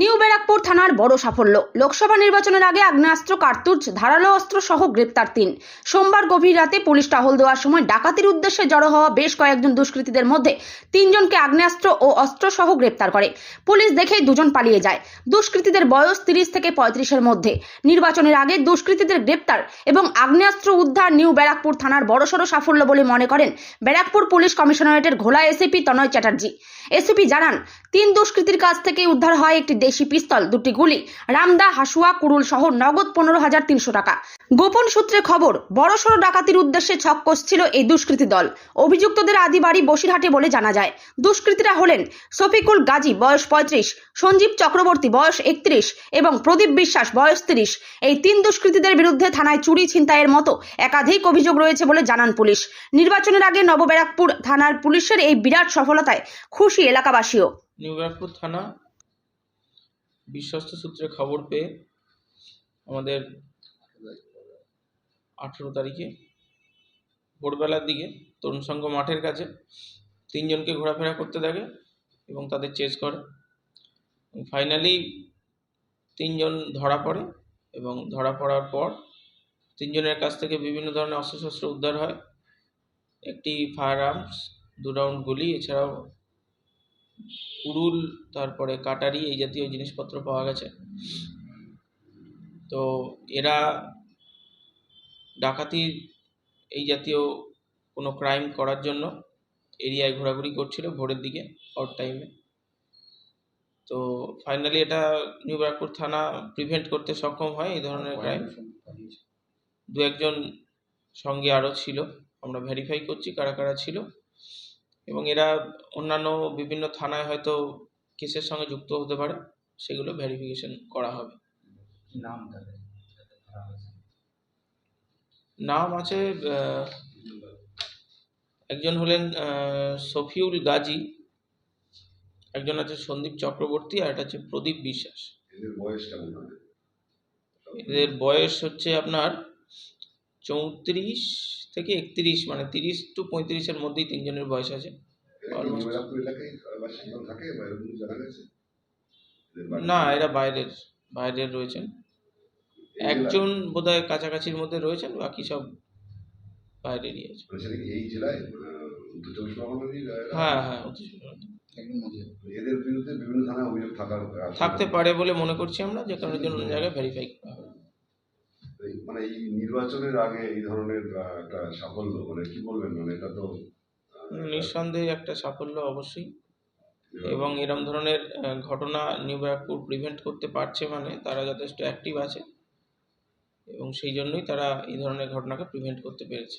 New Barrackpore থানার বড় সাফল্য। লোকসভা নির্বাচনের আগে আগ্নেয়াস্ত্র, কার্তুজ, ধারালো অস্ত্র সহ গ্রেপ্তার তিন। সোমবার গভীর রাতে পুলিশ টহল দেওয়ার সময় ডাকাতির উদ্দেশ্যে জড়ো হওয়া বেশ কয়েকজন দুষ্কৃতীদের মধ্যে তিনজনকে আগ্নেয়াস্ত্র ও অস্ত্র সহ গ্রেপ্তার করে। পুলিশ দেখেই দুজন পালিয়ে যায়। দুষ্কৃতীদের বয়স তিরিশ থেকে পঁয়ত্রিশের মধ্যে। নির্বাচনের আগে দুষ্কৃতীদের গ্রেপ্তার এবং আগ্নেয়াস্ত্র উদ্ধার নিউ ব্যারাকপুর থানার বড়সড় সাফল্য বলে মনে করেন ব্যারাকপুর পুলিশ কমিশনারেটের ঘোলা এসিপি তনয় চ্যাটার্জি। এসিপি জানান, তিন দুষ্কৃতীর কাছ থেকে উদ্ধার হয় একটি দেশি পিস্তল, দুটি গুলি, রামদা, হাসুয়া, কুরুল সহ নগদ পনেরো হাজার তিনশো টাকা। গোপন সূত্রে খবর, বড়সড় ডাকাতির উদ্দেশ্যে ছক কষছিল এই দুষ্কৃতী দল। অভিযুক্তদের আদি বাড়ি বসিরহাটে বলে জানা যায়, দুষ্কৃতীরা হলেন শফিকুল গাজী, বয়স পঁয়ত্রিশ, সঞ্জীব চক্রবর্তী, বয়স একত্রিশ এবং প্রদীপ বিশ্বাস, বয়স তিরিশ। এই তিন দুষ্কৃতীদের বিরুদ্ধে থানায় চুরি ছিনতাইয়ের মতো একাধিক অভিযোগ রয়েছে বলে জানান পুলিশ। নির্বাচনের আগে নবব্যারাকপুর থানার পুলিশের এই বিরাট সফলতায় খুশি এলাকাবাসীও। নিউ থানা বিশ্বস্ত সূত্রে খবর পেয়ে আমাদের আঠেরো তারিখে ভোরবেলার দিকে তরুণ সংঘ মাঠের কাছে তিনজনকে ঘোরাফেরা করতে থাকে এবং তাদের চেস করে। ফাইনালি তিনজন ধরা পড়ে এবং ধরা পড়ার পর তিনজনের কাছ থেকে বিভিন্ন ধরনের অস্ত্রশস্ত্র উদ্ধার হয়। একটি ফায়ার আর্মস দু রাউন্ড গুলি, এছাড়াও কুড়ুল তারপরে কাটারি এই জাতীয় জিনিসপত্র পাওয়া গেছে। তো এরা ডাকাতির এই জাতীয় কোনো ক্রাইম করার জন্য এরিয়ায় ঘোরাঘুরি করছিল ভোরের দিকে আউট টাইমে তো ফাইনালি এটা নিউ ব্যারাকপুর থানা প্রিভেন্ট করতে সক্ষম হয় এই ধরনের ক্রাইম দু একজন সঙ্গে আরও ছিল। আমরা ভেরিফাই করছি কারা কারা ছিল। এবং এরা অন্যান্য বিভিন্ন থানায় হয়তো কেসের সঙ্গে যুক্ত হতে পারে সেগুলো ভেরিফিকেশন করা হবে। নাম আছে একজন হলেন আহ, শফিউল গাজী একজন আছে সন্দীপ চক্রবর্তী আর একটা হচ্ছে প্রদীপ বিশ্বাস। এদের বয়স হচ্ছে আপনার চৌত্রিশ থেকে একত্রিশ মানে তিরিশ টু পঁয়ত্রিশের মধ্যেই তিনজনের বয়স আছে। না এরা বাইরের বাইরের রয়েছেন? একজন বোধহয় কাছাকাছির মধ্যে রয়েছেন বাকি সব বাইরেরই আছে। মানে এই জেলায়? হ্যাঁ হ্যাঁ। এদের বিরুদ্ধে বিভিন্ন থানায় অভিযোগ থাকার। থাকতে পারে বলে মনে করছি আমরা যে কারণের জন্য জায়গায় ভেরিফাই করা হবে। এই- মানে এই নির্বাচনের আগে এই ধরনের একটা সাফল্য মানে কি বলবেন? মানে এটা তো নিঃসন্দেহে একটা সাফল্য অবশ্যই। এবং এরম ধরনের ঘটনা নিউ ব্যারাকপুর প্রিভেন্ট করতে পারছে মানে তারা যথেষ্ট অ্যাক্টিভ আছে। এবং সেই জন্যই তারা এই ধরনের ঘটনাকে প্রিভেন্ট করতে পেরেছে।